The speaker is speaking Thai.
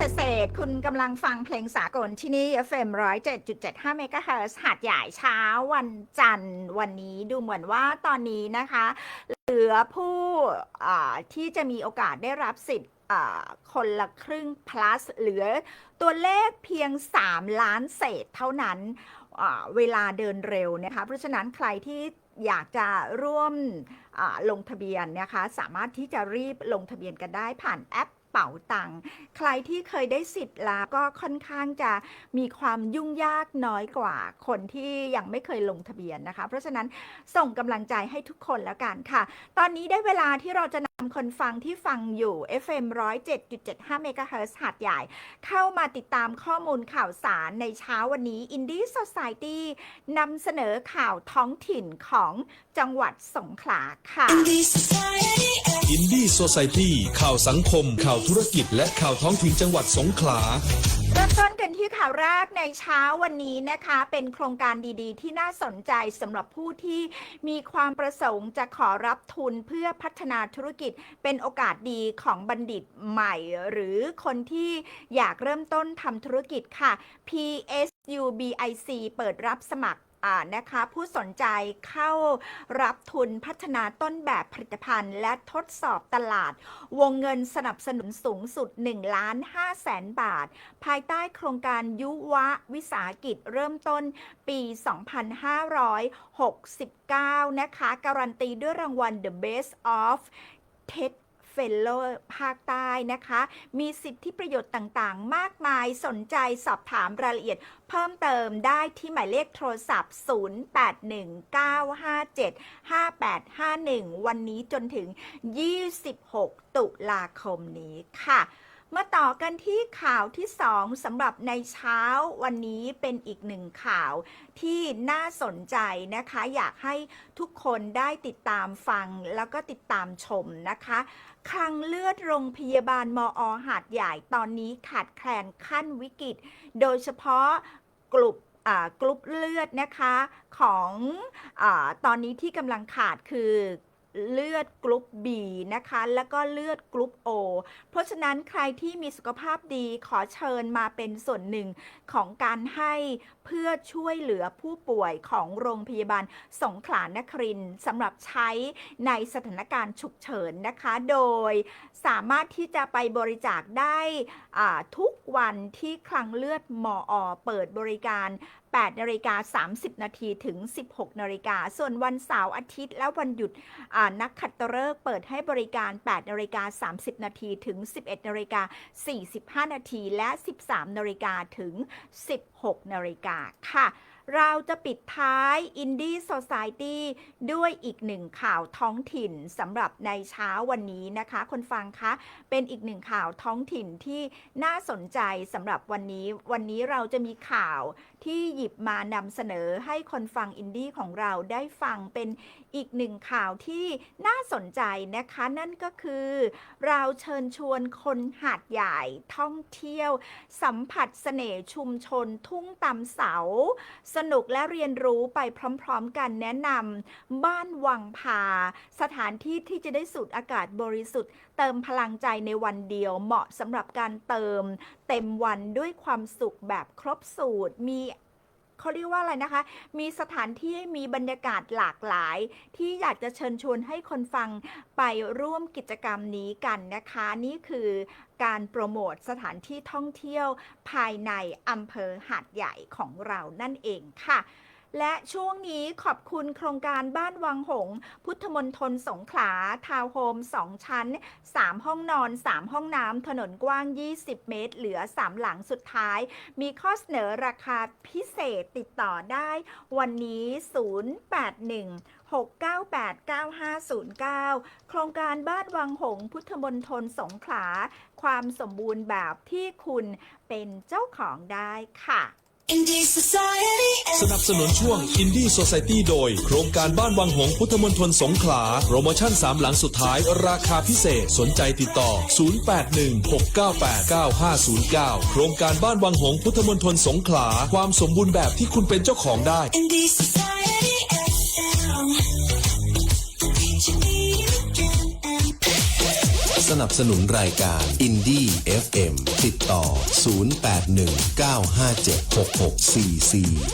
เศษคุณกำลังฟังเพลงสากลที่นี่ FM 107.75เมกะเฮิรตซ์หาดใหญ่เช้าวันจันทร์วันนี้ดูเหมือนว่าตอนนี้นะคะ เหลือผู้ที่จะมีโอกาสได้รับสิทธิ์คนละครึ่ง plus เหลือตัวเลขเพียง 3 ล้านเศษเท่านั้นเวลาเดินเร็วนะคะ เพราะฉะนั้นใครที่อยากจะร่วมลงทะเบียนนะคะ สามารถที่จะรีบลงทะเบียนกันได้ผ่านแอป เป๋าตังค์ใครที่เคยได้สิทธิ์แล้วก็ค่อนข้างจะมีความยุ่งยากน้อยกว่าคนที่ยังไม่เคยลงทะเบียนนะคะ เพราะฉะนั้นส่งกำลังใจให้ทุกคนแล้วกันค่ะ ตอนนี้ได้เวลาที่เราจะ คนฟังที่ฟังอยู่ FM 107.75 MHz หาดใหญ่ เข้ามาติดตามข้อมูลข่าวสารในเช้าวันนี้ Indie Society นำเสนอข่าวท้องถิ่นของจังหวัดสงขลาค่ะ Indie Society อินดี้โซซ i ตี้ข่าวสังคม ข่าวธุรกิจ และข่าวท้องถิ่นจังหวัดสงขลา เริ่มต้นกันที่ข่าวแรกในเช้าวันนี้นะคะ เป็นโครงการดีๆ ที่น่าสนใจสำหรับผู้ที่มีความประสงค์จะขอรับทุนเพื่อพัฒนาธุรกิจเป็นโอกาสดีของบัณฑิตใหม่ หรือคนที่อยากเริ่มต้นทำธุรกิจค่ะ PSUBIC เปิดรับสมัคร นะคะผู้สนใจเข้ารับทุนพัฒนาต้นแบบผลิตภัณฑ์ และทดสอบตลาด วงเงินสนับสนุนสูงสุด1ล้าน5แสนบาท ภายใต้โครงการยุวะวิสาหกิจเริ่มต้นปี 2569 นะคะ การันตีด้วยรางวัล The Best of TED Fellow ภาคใต้นะคะ มีสิทธิประโยชน์ต่างๆ มากมายสนใจสอบถามรายละเอียด เพิ่มเติมได้ที่หมายเลขโทรศัพท์ 0819575851 วันนี้จนถึง 26 ตุลาคมนี้ค่ะ มาต่อกันที่ข่าวที่2สำหรับในเช้าวันนี้เป็นอีกหนึ่งข่าวที่น่าสนใจนะคะ อยากให้ทุกคนได้ติดตามฟังแล้วก็ติดตามชมนะคะคลังเลือดโรงพยาบาลมอหาดใหญ่ตอนนี้ขาดแคลนขั้นวิกฤต โดยเฉพาะกลุ่มกรุ๊ปเลือดนะคะของอตอนนี้ที่กำลังขาดคือ เลือดกรุ๊ป B นะคะ แล้วก็เลือดกรุ๊ป O เพราะฉะนั้นใครที่มีสุขภาพดีขอเชิญมาเป็นส่วนหนึ่งของการให้เพื่อช่วยเหลือผู้ป่วยของโรงพยาบาลสงขลานครินสำหรับใช้ในสถานการณ์ฉุกเฉินนะคะ โดยสามารถที่จะไปบริจาคได้ทุกวันที่คลังเลือดมออเปิดบริการ8นาฬิกา30 นาทีถึง 16นาฬิกา ส่วนวันเสาร์อาทิตย์และวันหยุดนักขัตฤกษ์เปิดให้บริการ8นาฬิกา30 นาทีถึง 11นาฬิกา45 นาทีและ 13นาฬิกาถึง 16นาฬิกาค่ะ เราจะปิดท้าย Indie Society ด้วยอีกหนึ่งข่าวท้องถิ่นสำหรับในเช้าวันนี้นะคะ คนฟังคะ เป็นอีกหนึ่งข่าวท้องถิ่นที่น่าสนใจสำหรับวันนี้ วันนี้เราจะมีข่าวที่หยิบมานำเสนอให้คนฟังอินดี้ของเราได้ฟังเป็นอีกหนึ่งข่าวที่น่าสนใจนะคะ นั่นก็คือ เราเชิญชวนคนหาดใหญ่ท่องเที่ยว สัมผัสเสน่ห์ชุมชนทุ่งตำเสาสนุกและเรียนรู้ไปพร้อมๆกันแนะนำบ้านวังผาสถานที่ที่จะได้สูดอากาศบริสุทธิ์ เติมพลังใจในวันเดียวเหมาะสำหรับการเติม เต็มวันด้วยความสุขแบบครบสูตรมี เขาเรียกว่าอะไรนะคะ มีสถานที่มีบรรยากาศหลากหลาย ที่อยากจะเชิญชวนให้คนฟังไปร่วมกิจกรรมนี้กันนะคะ นี่คือการโปรโมทสถานที่ท่องเที่ยวภายในอำเภอหาดใหญ่ของเรานั่นเองค่ะ และช่วงนี้ขอบคุณโครงการบ้านวังหงส์พุทธมณฑลสงขลา ทาวน์โฮม 2 ชั้น 3 ห้องนอน 3 ห้องน้ำถนนกว้าง 20 เมตร เหลือ 3 หลังสุดท้าย มีข้อเสนอราคาพิเศษติดต่อได้ วันนี้ 081 6989509 โครงการบ้านวังหงส์พุทธมณฑลสงขลา ความสมบูรณ์แบบที่คุณเป็นเจ้าของได้ค่ะ สนับสนุนช่วง Indie Society โดย โครงการบ้านวังหงส์พุทธมณฑลสงขลา โปรโมชั่น 3 หลังสุดท้าย ราคาพิเศษ สนใจติดต่อ 0816989509 โครงการบ้านวังหงส์พุทธมณฑลสงขลา ความสมบูรณ์แบบที่คุณเป็นเจ้าของได้ Indie Society สนับสนุนรายการอินดี้ FM ติดต่อ 0819576644